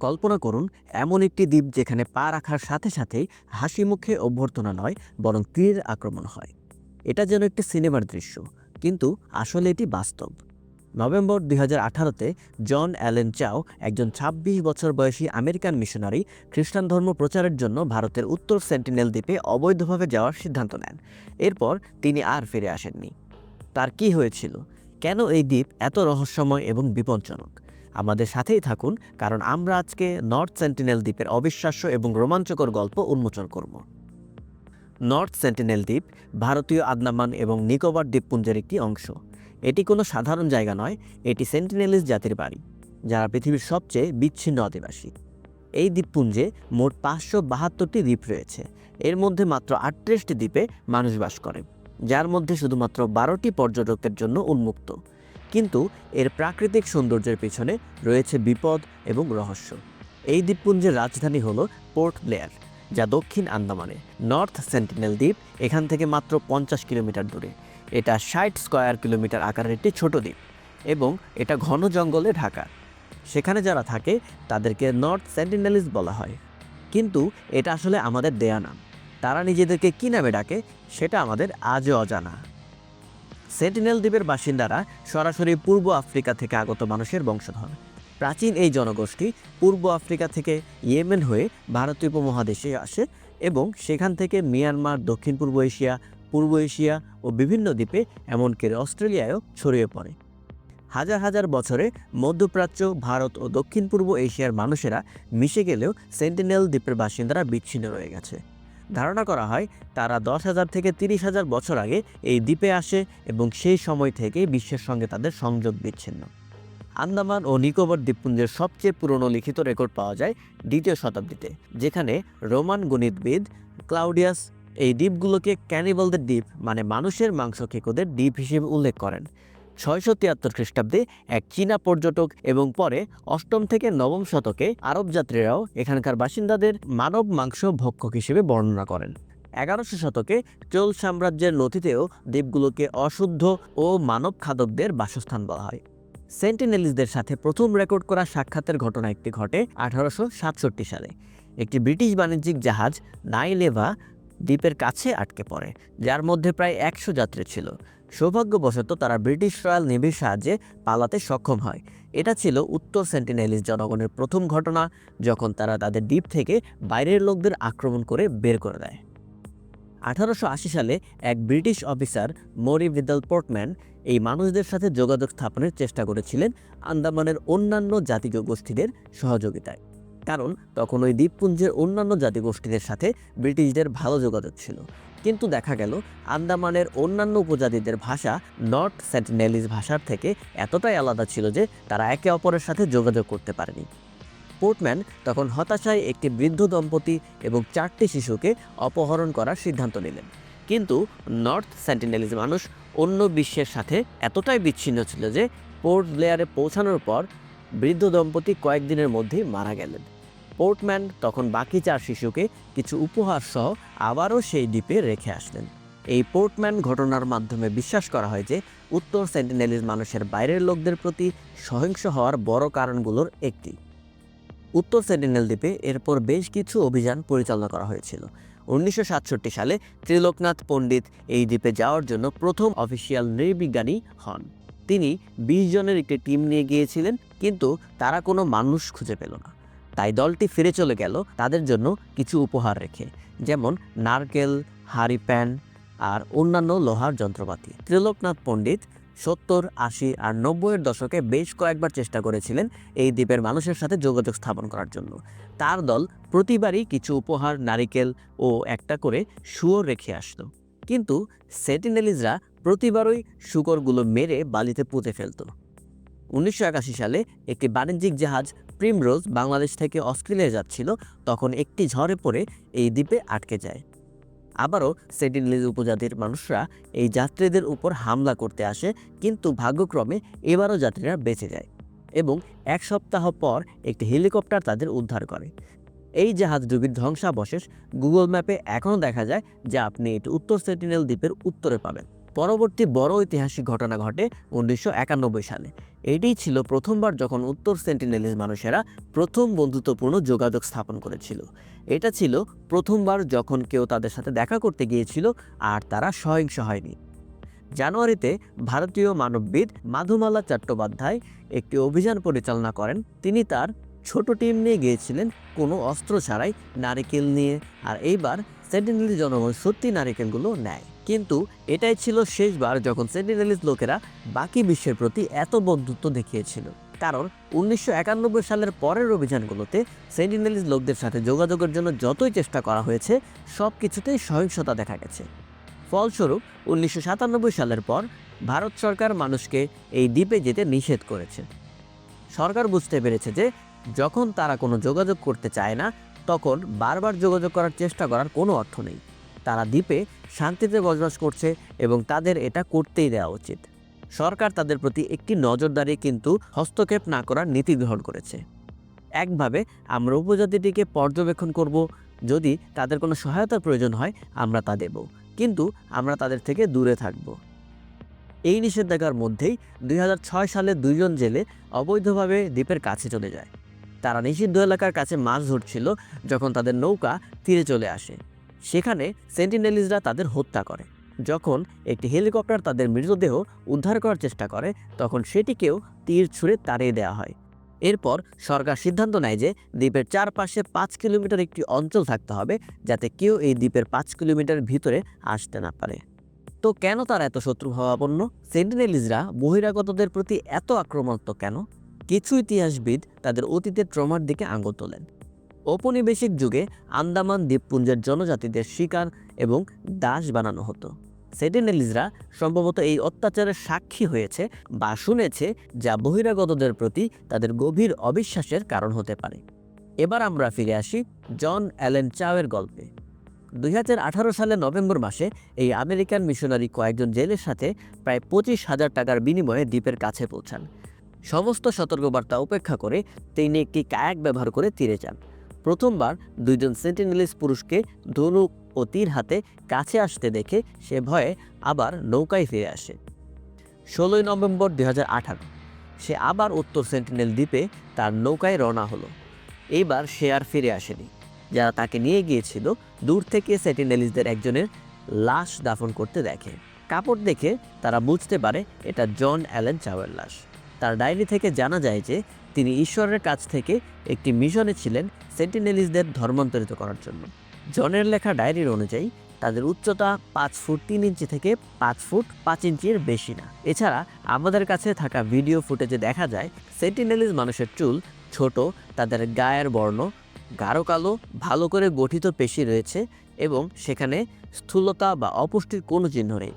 কল্পনা করুন, এমন একটি দ্বীপ যেখানে পা রাখার সাথে সাথেই হাসি মুখে অভ্যর্থনা নয়, বরং তীরের আক্রমণ হয়। এটা যেন একটি সিনেমার দৃশ্য, কিন্তু আসলে এটি বাস্তব। নভেম্বর দুই হাজার আঠারোতে জন অ্যালেন চাও, একজন ২৬ বছর বয়সী আমেরিকান মিশনারি, খ্রিস্টান ধর্ম প্রচারের জন্য ভারতের উত্তর সেন্টিনেল দ্বীপে অবৈধভাবে যাওয়ার সিদ্ধান্ত নেন। এরপর তিনি আর ফিরে আসেননি। তার কি হয়েছিল? কেন এই দ্বীপ এত রহস্যময় এবং বিপজ্জনক? আমাদের সাথেই থাকুন, কারণ আমরা আজকে নর্থ সেন্টিনেল দ্বীপের অবিশ্বাস্য এবং রোমাঞ্চকর গল্প উন্মোচন করব। নর্থ সেন্টিনেল দ্বীপ ভারতীয় আন্দামান এবং নিকোবর দ্বীপপুঞ্জের একটি অংশ। এটি কোনো সাধারণ জায়গা নয়, এটি সেন্টিনেলিস জাতির বাড়ি, যারা পৃথিবীর সবচেয়ে বিচ্ছিন্ন আদিবাসী। এই দ্বীপপুঞ্জে মোট পাঁচশো বাহাত্তরটি দ্বীপ রয়েছে। এর মধ্যে মাত্র আটত্রিশটি দ্বীপে মানুষ বাস করে, যার মধ্যে শুধুমাত্র বারোটি পর্যটকদের জন্য উন্মুক্ত। কিন্তু এর প্রাকৃতিক সৌন্দর্যের পিছনে রয়েছে বিপদ এবং রহস্য। এই দ্বীপপুঞ্জের রাজধানী হল পোর্ট ব্লেয়ার, যা দক্ষিণ আন্দামানে, নর্থ সেন্টিনেল দ্বীপ, এখান থেকে মাত্র পঞ্চাশ কিলোমিটার দূরে। এটা ষাট স্কোয়ার কিলোমিটার আকারের একটি ছোট দ্বীপ এবং এটা ঘন জঙ্গলে ঢাকা। সেখানে যারা থাকে, তাদেরকে নর্থ সেন্টিনেলিস বলা হয়। কিন্তু এটা আসলে আমাদের দেয়া নাম। তারা নিজেদেরকে কী নামে ডাকে, সেটা আমাদের আজও অজানা। সেন্টিনেল দ্বীপের বাসিন্দারা সরাসরি পূর্ব আফ্রিকা থেকে আগত মানুষের বংশধর। প্রাচীন এই জনগোষ্ঠী পূর্ব আফ্রিকা থেকে ইয়েমেন হয়ে ভারতীয় উপমহাদেশে আসে এবং সেখান থেকে মিয়ানমার দক্ষিণ পূর্ব এশিয়া পূর্ব এশিয়া ও বিভিন্ন দ্বীপে, এমনকি অস্ট্রেলিয়ায়ও ছড়িয়ে পড়ে। হাজার হাজার বছরে মধ্যপ্রাচ্য, ভারত ও দক্ষিণ পূর্ব এশিয়ার মানুষেরা মিশে গেলেও সেন্টিনেল দ্বীপের বাসিন্দারা বিচ্ছিন্ন রয়ে গেছে। ধারণা করা হয় তারা দশ হাজার থেকে তিরিশ হাজার বছর আগে এই দ্বীপে আসে এবং সেই সময় থেকে বিশ্বের সঙ্গে তাদের সংযোগ বিচ্ছিন্ন। আন্দামান ও নিকোবর দ্বীপপুঞ্জের সবচেয়ে পুরনো লিখিত রেকর্ড পাওয়া যায় দ্বিতীয় শতাব্দীতে, যেখানে রোমান গণিতবিদ ক্লাউডিয়াস এই দ্বীপগুলোকে ক্যানিবলদের দ্বীপ মানে মানুষের মাংস খেকোদের দ্বীপ হিসেবে উল্লেখ করেন। ছয়শো তিয়াত্তর খ্রিস্টাব্দে এক চীনা পর্যটক এবং পরে অষ্টম থেকে নবম শতকে আরব যাত্রীরাও এখানকার বাসিন্দাদের মানব মাংস ভক্ষক হিসেবে বর্ণনা করেন। এগারোশো শতকে চোল সাম্রাজ্যের নথিতেও দ্বীপগুলোকে অশুদ্ধ ও মানব খাদকদের বাসস্থান বলা হয়। সেন্টিনেলিসদের সাথে প্রথম রেকর্ড করা সাক্ষাতের ঘটনা একটি ঘটে আঠারোশো সাতষট্টি সালে। একটি ব্রিটিশ বাণিজ্যিক জাহাজ নাইলেভা দ্বীপের কাছে আটকে পড়ে, যার মধ্যে প্রায় একশো যাত্রী ছিল। সৌভাগ্যবশত তারা ব্রিটিশ রয়্যাল নেভির সাহায্যে পালাতে সক্ষম হয়। এটা ছিল উত্তর সেন্টিনেলিস জনগণের প্রথম ঘটনা, যখন তারা তাদের দ্বীপ থেকে বাইরের লোকদের আক্রমণ করে বের করে দেয়। আঠারোশো আশি সালে এক British officer Maurice Vidal Portman এই মানুষদের সাথে যোগাযোগ স্থাপনের চেষ্টা করেছিলেন আন্দামানের অন্যান্য জাতীয় গোষ্ঠীদের সহযোগিতায়। কারণ তখন ওই দ্বীপপুঞ্জের অন্যান্য জাতিগোষ্ঠীদের সাথে ব্রিটিশদের ভালো যোগাযোগ ছিল। কিন্তু দেখা গেল আন্দামানের অন্যান্য উপজাতিদের ভাষা নর্থ সেন্টিনেলিস ভাষার থেকে এতটাই আলাদা ছিল যে তারা একে অপরের সাথে যোগাযোগ করতে পারেনি। পোর্টম্যান তখন হতাশায় একটি বৃদ্ধ দম্পতি এবং চারটি শিশুকে অপহরণ করার সিদ্ধান্ত নিলেন। কিন্তু নর্থ সেন্টিনেলিস মানুষ অন্য বিশ্বের সাথে এতটাই বিচ্ছিন্ন ছিল যে পোর্ট ব্লেয়ারে পৌঁছানোর পর বৃদ্ধ দম্পতি কয়েকদিনের মধ্যেই মারা গেলেন। পোর্টম্যান তখন বাকি চার শিশুকে কিছু উপহার সহ আবারও সেই দ্বীপে রেখে আসলেন। এই পোর্টম্যান ঘটনার মাধ্যমে বিশ্বাস করা হয় যে উত্তর সেন্টিনেলিস মানুষের বাইরের লোকদের প্রতি সহিংস হওয়ার বড় কারণগুলোর একটি। উত্তর সেন্টিনেল দ্বীপে এরপর বেশ কিছু অভিযান পরিচালনা করা হয়েছিল। উনিশশো সাতষট্টি সালে ত্রিলোকনাথ পণ্ডিত এই দ্বীপে যাওয়ার জন্য প্রথম অফিসিয়াল নৃবিজ্ঞানী হন। তিনি বিশ জনের একটি টিম নিয়ে গিয়েছিলেন, কিন্তু তারা কোনো মানুষ খুঁজে পেল না। তাই দলটি ফিরে চলে গেল তাদের জন্য কিছু উপহার রেখে, যেমন নারকেল, হাড়ি প্যান আর অন্যান্য লোহার যন্ত্রপাতি। ত্রিলোকনাথ পণ্ডিত সত্তর, আশি আর নব্বইয়ের দশকে বেশ কয়েকবার চেষ্টা করেছিলেন এই দ্বীপের মানুষের সাথে যোগাযোগ স্থাপন করার জন্য। তার দল প্রতিবারই কিছু উপহার, নারিকেল ও একটা করে শুয়োর রেখে আসতো। কিন্তু সেন্টিনেলিজরা প্রতিবারই শুকরগুলো মেরে বালিতে পুঁতে ফেলত। উনিশশো একাশি সালে একটি বাণিজ্যিক জাহাজ প্রিমরোজ বাংলাদেশ থেকে অস্ট্রেলিয়া যাচ্ছিল তখন একটি ঝড়ে পড়ে এই দ্বীপে আটকে যায়। আবারও সেন্টিনেলিজ উপজাতির মানুষরা এই যাত্রীদের উপর হামলা করতে আসে, কিন্তু ভাগ্যক্রমে এবারও যাত্রীরা বেঁচে যায় এবং এক সপ্তাহ পর একটি হেলিকপ্টার তাদের উদ্ধার করে। এই জাহাজ ডুবির ধ্বংসাবশেষ গুগল ম্যাপে এখনও দেখা যায় যে আপনি এটি উত্তর সেটিনেল দ্বীপের উত্তরে পাবেন। পরবর্তী বড় ঐতিহাসিক ঘটনা ঘটে উনিশশো একানব্বই সালে। এটাই ছিল প্রথমবার যখন উত্তর সেন্টিনেলিজ মানুষেরা প্রথম বন্ধুত্বপূর্ণ যোগাযোগ স্থাপন করেছিল। এটা ছিল প্রথমবার যখন কেউ তাদের সাথে দেখা করতে গিয়েছিল আর তারা সহিংস হয়নি। জানুয়ারিতে ভারতীয় মানববিদ মাধুমালা চট্টোপাধ্যায় একটি অভিযান পরিচালনা করেন। তিনি তার ছোট টিম নিয়ে গিয়েছিলেন কোনো অস্ত্র ছাড়াই নারিকেল নিয়ে আর এইবার সেন্টিনেলিজ জনগণ সত্যি নারিকেলগুলো নেয়। কিন্তু এটাই ছিল শেষবার যখন সেন্টিনেলিজ লোকেরা বাকি বিশ্বের প্রতি এত বন্ধুত্ব দেখিয়েছিল। কারণ উনিশশো একানব্বই সালের পরের অভিযানগুলোতে সেন্টিনেলিজ লোকদের সাথে যোগাযোগের জন্য যতই চেষ্টা করা হয়েছে সব কিছুতেই সহিংসতা দেখা গেছে। ফলস্বরূপ, উনিশশো সাতানব্বই সালের পর ভারত সরকার মানুষকে এই দ্বীপে যেতে নিষেধ করেছে। সরকার বুঝতে পেরেছে যে, যখন তারা কোনো যোগাযোগ করতে চায় না, তখন বারবার যোগাযোগ করার চেষ্টা করার কোনো অর্থ নেই। তারা দ্বীপে শান্তিতে বসবাস করছে এবং তাদের এটা করতেই দেওয়া উচিত। সরকার তাদের প্রতি একটি নজরদারি কিন্তু হস্তক্ষেপ না করার নীতি গ্রহণ করেছে। একভাবে আমরা উপজাতিটিকে পর্যবেক্ষণ করব, যদি তাদের কোনো সহায়তার প্রয়োজন হয়, আমরা তা দেব। কিন্তু আমরা তাদের থেকে দূরে থাকব। এই নিষেধাজ্ঞার মধ্যেই দুই হাজার ছয় সালে দুইজন জেলে অবৈধভাবে দ্বীপের কাছে চলে যায়। তারা নিষিদ্ধ এলাকার কাছে মাছ ধরছিল যখন তাদের নৌকা তীরে চলে আসে। সেখানে সেন্টিনেলিজরা তাদের হত্যা করে। যখন একটি হেলিকপ্টার তাদের মৃতদেহ উদ্ধার করার চেষ্টা করে, তখন সেটিকেও তীর ছুঁড়ে তাড়িয়ে দেওয়া হয়। এরপর সরকার সিদ্ধান্ত নেয় যে দ্বীপের চারপাশে পাঁচ কিলোমিটার একটি অঞ্চল থাকতে হবে, যাতে কেউ এই দ্বীপের পাঁচ কিলোমিটার ভিতরে আসতে না পারে। তো কেন তারা এত শত্রুভাবাপন্ন সেন্টিনেলিজরা বহিরাগতদের প্রতি এত আক্রমণাত্মক কেন? কিছু ইতিহাসবিদ তাদের অতীতের ট্রমার দিকে আঙুল তোলেন। ঔপনিবেশিক যুগে আন্দামান দ্বীপপুঞ্জের জনজাতিদের শিকার এবং দাস বানানো হতো। সেন্টিনেলিজরা সম্ভবত এই অত্যাচারের সাক্ষী হয়েছে বা শুনেছে যা বহিরাগতদের প্রতি তাদের গভীর অবিশ্বাসের কারণ হতে পারে। এবার আমরা ফিরে আসি জন অ্যালেন চাওয়ের গল্পে। দুই সালের নভেম্বর মাসে এই আমেরিকান মিশনারি কয়েকজন জেলের সাথে প্রায় পঁচিশ হাজার টাকার বিনিময়ে দ্বীপের কাছে পৌঁছান। সমস্ত সতর্কবার্তা উপেক্ষা করে তিনি একটি কায়াক ব্যবহার করে তীরে যান। প্রথমবার দুইজন সেন্টিনেলিস পুরুষকে ধনুক ও তীর হাতে কাছে আসতে দেখে সে ভয়ে আবার নৌকায় ফিরে আসে। ষোলোই নভেম্বর দুই হাজার আঠারো, সে আবার উত্তর সেন্টিনেল দ্বীপে তার নৌকায় রওনা হলো। এইবার সে আর ফিরে আসেনি। যারা তাকে নিয়ে গিয়েছিল, দূর থেকে সেন্টিনেলিসদের একজনের লাশ দাফন করতে দেখে। কাপড় দেখে তারা বুঝতে পারে এটা জন অ্যালেন চাওয়ের লাশ। তার ডায়েরি থেকে জানা যায় যে তিনি ঈশ্বরের কাছ থেকে একটি মিশনে ছিলেন সেন্টিনেলিসদের ধর্মান্তরিত করার জন্য। জনের লেখা ডায়েরির অনুযায়ী, তাদের উচ্চতা পাঁচ ফুট তিন ইঞ্চি থেকে পাঁচ ফুট পাঁচ ইঞ্চির বেশি না। এছাড়া আমাদের কাছে থাকা ভিডিও ফুটেজে দেখা যায়, সেন্টিনেলিস মানুষের চুল ছোট, তাদের গায়ের বর্ণ গাঢ় কালো, ভালো করে গঠিত পেশি রয়েছে এবং সেখানে স্থূলতা বা অপুষ্টির কোনো চিহ্ন নেই।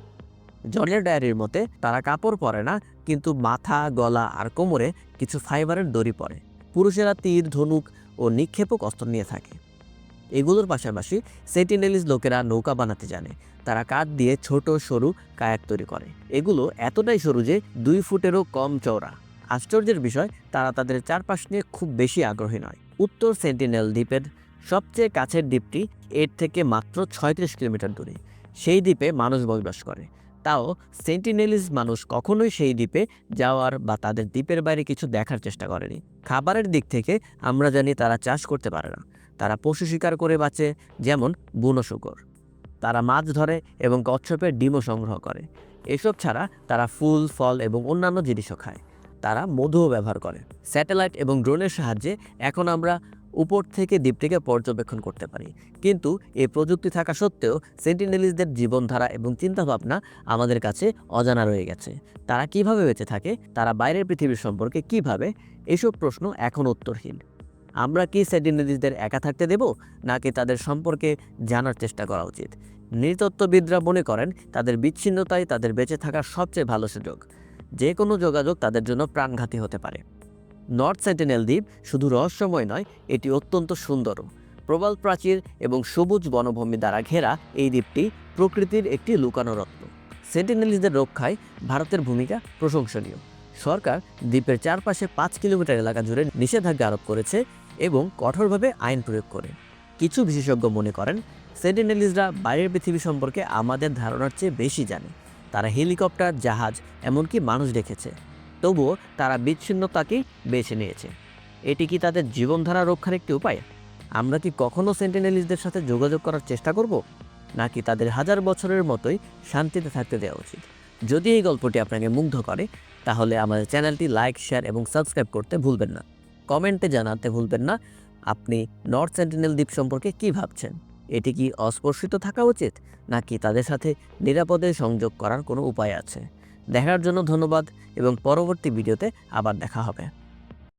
জনের ডায়েরির মতে, তারা কাপড় পরে না, কিন্তু মাথা, গলা আর কোমরে কিছু ফাইবারের দড়ি পরে। পুরুষেরা তীর, ধনুক ও নিক্ষেপক অস্ত্র নিয়ে থাকে। এগুলোর পাশাপাশি সেন্টিনেলিস লোকেরা নৌকা বানাতে জানে। তারা কাঠ দিয়ে ছোট সরু কায়াক তৈরি করে। এগুলো এতটাই সরু যে দুই ফুটেরও কম চওড়া। আশ্চর্যের বিষয়, তারা তাদের চারপাশ নিয়ে খুব বেশি আগ্রহী নয়। উত্তর সেন্টিনেল দ্বীপের সবচেয়ে কাছের দ্বীপটি এর থেকে মাত্র ছয়ত্রিশ কিলোমিটার দূরে। সেই দ্বীপে মানুষ বসবাস করে। তাও সেন্টিনেলিস মানুষ কখনোই সেই দ্বীপে যাওয়ার বা তাদের দ্বীপের বাইরে কিছু দেখার চেষ্টা করেনি। খাবারের দিক থেকে আমরা জানি তারা চাষ করতে পারে না। তারা পশু শিকার করে বাঁচে, যেমন বুনো শুকর। তারা মাছ ধরে এবং কচ্ছপের ডিমও সংগ্রহ করে। এসব ছাড়া তারা ফুল, ফল এবং অন্যান্য জিনিসও খায়। তারা মধুও ব্যবহার করে। স্যাটেলাইট এবং ড্রোনের সাহায্যে এখন আমরা উপর থেকে দ্বীপটিকে পর্যবেক্ষণ করতে পারি। কিন্তু এই প্রযুক্তি থাকা সত্ত্বেও সেন্টিনেলিসদের জীবনধারা এবং চিন্তাভাবনা আমাদের কাছে অজানা রয়ে গেছে। তারা কীভাবে বেঁচে থাকে, তারা বাইরের পৃথিবীর সম্পর্কে কীভাবে, এসব প্রশ্ন এখন উত্তরহীন। আমরা কি সেন্টিনেলিসদের একা থাকতে দেব, নাকি তাদের সম্পর্কে জানার চেষ্টা করা উচিত? নৃতত্ত্ববিদরা মনে করেন, তাদের বিচ্ছিন্নতাই তাদের বেঁচে থাকার সবচেয়ে ভালো সুযোগ। যে কোনো যোগাযোগ তাদের জন্য প্রাণঘাতী হতে পারে। নর্থ সেন্টিনেল দ্বীপ শুধু রহস্যময় নয়, এটি অত্যন্ত সুন্দরও প্রবাল প্রাচীর এবং সবুজ বনভূমি দ্বারা ঘেরা এই দ্বীপটি প্রকৃতির একটি লুকানো রত্ন। সেন্টিনেলিসদের রক্ষায় ভারতের ভূমিকা প্রশংসনীয়। সরকার দ্বীপের চারপাশে পাঁচ কিলোমিটার এলাকা জুড়ে নিষেধাজ্ঞা আরোপ করেছে এবং কঠোরভাবে আইন প্রয়োগ করে। কিছু বিশেষজ্ঞ মনে করেন সেন্টিনেলিসরা বাইরের পৃথিবী সম্পর্কে আমাদের ধারণার চেয়ে বেশি জানে। তারা হেলিকপ্টার, জাহাজ, এমনকি মানুষ দেখেছে। তবুও তারা বিচ্ছিন্নতাকেই বেছে নিয়েছে। এটি কি তাদের জীবনধারা রক্ষার একটি উপায়? আমরা কি কখনো সেন্টিনেলিসদের সাথে যোগাযোগ করার চেষ্টা করব? নাকি তাদের হাজার বছরের মতোই শান্তিতে থাকতে দেওয়া উচিত? যদি এই গল্পটি আপনাকে মুগ্ধ করে, তাহলে আমাদের চ্যানেলটি লাইক, শেয়ার এবং সাবস্ক্রাইব করতে ভুলবেন না। কমেন্টে জানাতে ভুলবেন না, আপনি নর্থ সেন্টিনেল দ্বীপ সম্পর্কে কি ভাবছেন? এটি কি অস্পর্শিত থাকা উচিত? নাকি তাদের সাথে নিরাপদে সংযোগ করার কোনো উপায় আছে? দেখার জন্য ধন্যবাদ এবং পরবর্তী ভিডিওতে আবার দেখা হবে।